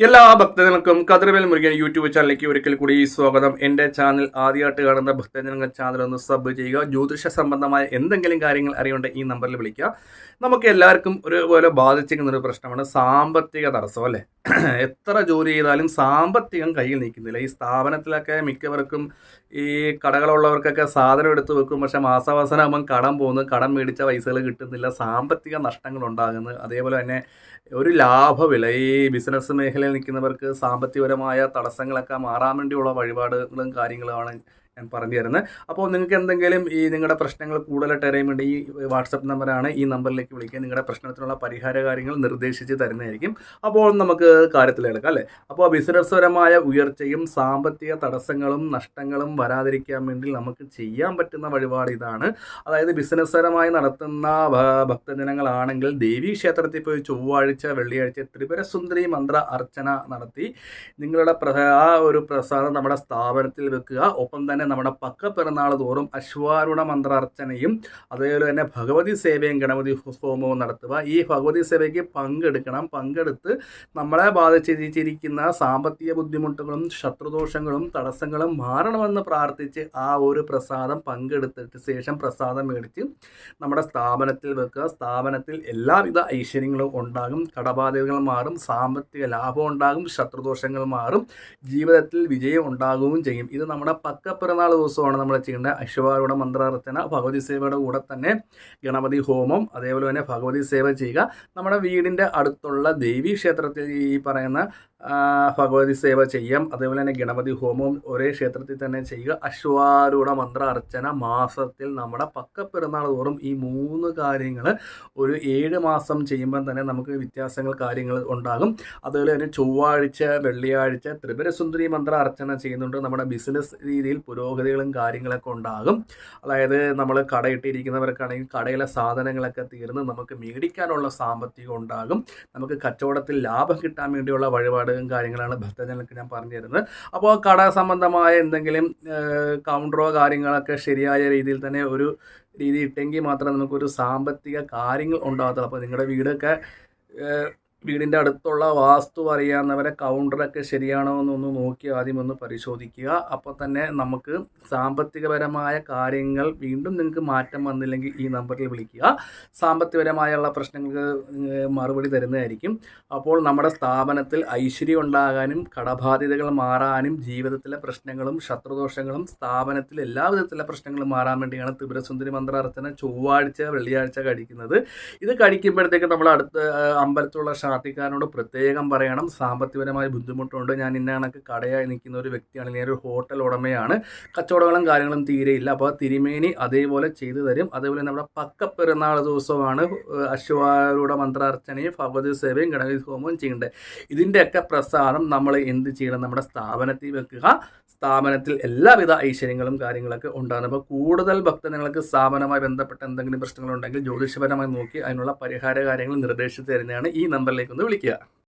എല്ലാ ഭക്തജനങ്ങൾക്കും കതിർവേൽ മുരുകൻ യൂട്യൂബ് ചാനലിലേക്ക് ഒരിക്കൽ കൂടി സ്വാഗതം. എന്റെ ചാനൽ ആദ്യമായിട്ട് കാണുന്ന ഭക്തജനങ്ങൾ ചാനൽ ഒന്ന് സബ് ചെയ്യുക. ജ്യോതിഷ സംബന്ധമായ എന്തെങ്കിലും കാര്യങ്ങൾ അറിയേണ്ട ഈ നമ്പറിൽ വിളിക്കുക. നമുക്ക് എല്ലാവർക്കും ഒരുപോലെ ബാധിച്ചിരിക്കുന്ന ഒരു പ്രശ്നമാണ് സാമ്പത്തിക തടസ്സം അല്ലേ? എത്ര ജോലി ചെയ്താലും സാമ്പത്തികം കയ്യിൽ നിൽക്കുന്നില്ല. ഈ സ്ഥാപനത്തിലൊക്കെ മിക്കവർക്കും ഈ കടകളുള്ളവർക്കൊക്കെ സാധനം എടുത്തു വെക്കും. പക്ഷെ മാസാവസാനമാകുമ്പം കടം പോകുന്നു. കടം മേടിച്ച പൈസകൾ കിട്ടുന്നില്ല. സാമ്പത്തിക നഷ്ടങ്ങൾ ഉണ്ടാകുന്നു അതേപോലെ തന്നെ ഒരു ലാഭവില. ഈ ബിസിനസ് നിൽക്കുന്നവർക്ക് സാമ്പത്തികപരമായ തടസ്സങ്ങളൊക്കെ മാറാൻ വേണ്ടിയുള്ള വഴിപാടുകളും കാര്യങ്ങളുമാണ് ഞാൻ പറഞ്ഞു തരുന്നത്. അപ്പോൾ നിങ്ങൾക്ക് എന്തെങ്കിലും ഈ നിങ്ങളുടെ പ്രശ്നങ്ങൾ കൂടുതലായിട്ട് അറിയാൻ വേണ്ടി ഈ വാട്സപ്പ് നമ്പറാണ് ഈ നമ്പറിലേക്ക് വിളിക്കുക. നിങ്ങളുടെ പ്രശ്നത്തിനുള്ള പരിഹാര കാര്യങ്ങൾ നിർദ്ദേശിച്ച് തരുന്നതായിരിക്കും. അപ്പോൾ നമുക്ക് കാര്യത്തിലെടുക്കാം അല്ലേ? അപ്പോൾ ബിസിനസ്പരമായ ഉയർച്ചയും സാമ്പത്തിക തടസ്സങ്ങളും നഷ്ടങ്ങളും വരാതിരിക്കാൻ വേണ്ടി നമുക്ക് ചെയ്യാൻ പറ്റുന്ന വഴിപാട് ഇതാണ്. അതായത് ബിസിനസ് പരമായി നടത്തുന്ന ഭക്തജനങ്ങളാണെങ്കിൽ ദേവീ ക്ഷേത്രത്തിൽ പോയി ചൊവ്വാഴ്ച വെള്ളിയാഴ്ച ത്രിപുരസുന്ദരി മന്ത്ര അർച്ചന നടത്തി നിങ്ങളുടെ ആ ഒരു പ്രസാദം നമ്മുടെ സ്ഥാപനത്തിൽ വെക്കുക. ഒപ്പം തന്നെ നമ്മുടെ പക്ക പിറന്നാൾ തോറും അശ്വാരുണ മന്ത്രാർച്ചനയും അതേപോലെ തന്നെ ഭഗവതി സേവയും ഗണപതി ഹോമവും നടത്തുക. ഈ ഭഗവതി സേവയ്ക്ക് പങ്കെടുക്കണം. പങ്കെടുത്ത് നമ്മളെ ബാധിച്ചിരിക്കുന്ന സാമ്പത്തിക ബുദ്ധിമുട്ടുകളും ശത്രുദോഷങ്ങളും തടസ്സങ്ങളും മാറണമെന്ന് പ്രാർത്ഥിച്ച് ആ ഒരു പ്രസാദം പങ്കെടുത്തിട്ട് ശേഷം പ്രസാദം മേടിച്ച് നമ്മുടെ സ്ഥാപനത്തിൽ വെക്കുക. സ്ഥാപനത്തിൽ എല്ലാവിധ ഐശ്വര്യങ്ങളും ഉണ്ടാകും. കടബാധ്യതകൾ മാറും. സാമ്പത്തിക ലാഭം ഉണ്ടാകും. ശത്രുദോഷങ്ങൾ മാറും. ജീവിതത്തിൽ വിജയം ഉണ്ടാകുകയും ചെയ്യും. ഇത് നമ്മുടെ പക്ക പിറന്നാൾ ദിവസമാണ് നമ്മൾ ചെയ്യേണ്ട അശ്വാരൂഢ മന്ത്രാർത്ഥന ഭഗവതി സേവയുടെ കൂടെ തന്നെ ഗണപതി ഹോമം അതേപോലെ തന്നെ ഭഗവതി സേവ ചെയ്യുക. നമ്മുടെ വീടിന്റെ അടുത്തുള്ള ദേവീ ക്ഷേത്രത്തിൽ ഈ പറയുന്ന ഭഗവതി സേവ ചെയ്യാം. അതേപോലെ തന്നെ ഗണപതി ഹോമവും ഒരേ ക്ഷേത്രത്തിൽ തന്നെ ചെയ്യുക. അശ്വാരൂഢ മന്ത്ര അർച്ചന മാസത്തിൽ നമ്മുടെ പക്ക പിറന്നാൾ തോറും ഈ മൂന്ന് കാര്യങ്ങൾ ഒരു ഏഴ് മാസം ചെയ്യുമ്പോൾ തന്നെ നമുക്ക് വ്യത്യാസങ്ങൾ കാര്യങ്ങൾ ഉണ്ടാകും. അതുപോലെ തന്നെ ചൊവ്വാഴ്ച വെള്ളിയാഴ്ച ത്രിപുരസുന്ദരി മന്ത്ര അർച്ചന ചെയ്യുന്നുണ്ട്. നമ്മുടെ ബിസിനസ് രീതിയിൽ പുരോഗതികളും കാര്യങ്ങളൊക്കെ ഉണ്ടാകും. അതായത് നമ്മൾ കടയിട്ടിരിക്കുന്നവർക്കാണെങ്കിൽ കടയിലെ സാധനങ്ങളൊക്കെ തീർന്ന് നമുക്ക് മേടിക്കാനുള്ള സാമ്പത്തികം ഉണ്ടാകും. നമുക്ക് കച്ചവടത്തിൽ ലാഭം കിട്ടാൻ വേണ്ടിയുള്ള വഴിപാടുകളും കാര്യങ്ങളാണ് ഭക്തജനങ്ങൾക്ക് ഞാൻ പറഞ്ഞു തരുന്നത്. അപ്പോൾ കട സംബന്ധമായ എന്തെങ്കിലും കൗണ്ടറോ കാര്യങ്ങളൊക്കെ ശരിയായ രീതിയിൽ തന്നെ ഒരു രീതി ഇട്ടെങ്കിൽ മാത്രമേ നമുക്കൊരു സാമ്പത്തിക കാര്യങ്ങൾ ഉണ്ടാകത്തുള്ളൂ. അപ്പോൾ നിങ്ങളുടെ വീടൊക്കെ വീടിന്റെ അടുത്തുള്ള വാസ്തു അറിയാവുന്നവരെ കൗണ്ടറൊക്കെ ശരിയാണോ എന്നൊന്ന് നോക്കി ആദ്യം ഒന്ന് പരിശോധിക്കുക. അപ്പോൾ തന്നെ നമുക്ക് സാമ്പത്തികപരമായ കാര്യങ്ങൾ വീണ്ടും നിങ്ങൾക്ക് മാറ്റം വന്നില്ലെങ്കിൽ ഈ നമ്പറിൽ വിളിക്കുക. സാമ്പത്തികപരമായുള്ള പ്രശ്നങ്ങൾക്ക് മറുപടി തരുന്നതായിരിക്കും. അപ്പോൾ നമ്മുടെ സ്ഥാപനത്തിൽ ഐശ്വര്യം ഉണ്ടാകാനും കടബാധ്യതകൾ മാറാനും ജീവിതത്തിലെ പ്രശ്നങ്ങളും ശത്രുദോഷങ്ങളും സ്ഥാപനത്തിൽ എല്ലാവിധത്തിലെ പ്രശ്നങ്ങളും മാറാൻ വേണ്ടിയാണ് ത്രിപുരസുന്ദരി മന്ത്രാർത്ഥന ചൊവ്വാഴ്ച വെള്ളിയാഴ്ച കഴിക്കുന്നത്. ഇത് കഴിക്കുമ്പോഴത്തേക്ക് നമ്മൾ അടുത്ത ആ, അമ്പലത്തിലുള്ള പ്രത്യേകം പറയണം. സാമ്പത്തികപരമായ ബുദ്ധിമുട്ടുണ്ട്. ഞാൻ ഇന്ന കണക്ക് കടയായി നിൽക്കുന്ന ഒരു വ്യക്തിയാണ്. ഞാൻ ഒരു ഹോട്ടൽ ഉടമയാണ്. കച്ചവടങ്ങളും കാര്യങ്ങളും തീരെയില്ല അപ്പോൾ തിരുമേനി അതേപോലെ ചെയ്തു തരും. അതേപോലെ നമ്മുടെ പക്ക പെരുന്നാൾ ദിവസമാണ്. അശ്വാരൂഢ മന്ത്രാർച്ചനയും ഭഗവതി സേവയും ഗണപതി ഹോമവും ചെയ്യേണ്ടത്. ഇതിന്റെയൊക്കെ പ്രസാദം നമ്മൾ എന്ത് ചെയ്യണം? നമ്മുടെ സ്ഥാപനത്തിൽ വെക്കുക. സ്ഥാപനത്തിൽ എല്ലാവിധ ഐശ്വര്യങ്ങളും കാര്യങ്ങളൊക്കെ ഉണ്ടാകും അപ്പോൾ കൂടുതൽ ഭക്തജനങ്ങൾക്ക് സ്ഥാപനവുമായി ബന്ധപ്പെട്ട എന്തെങ്കിലും പ്രശ്നങ്ങളുണ്ടെങ്കിൽ ജ്യോതിഷപരമായി നോക്കി അതിനുള്ള പരിഹാര കാര്യങ്ങൾ നിർദ്ദേശിച്ചു തരുന്നതാണ് ഈ നമ്പറിലേക്ക് ഒന്ന് വിളിക്കുക.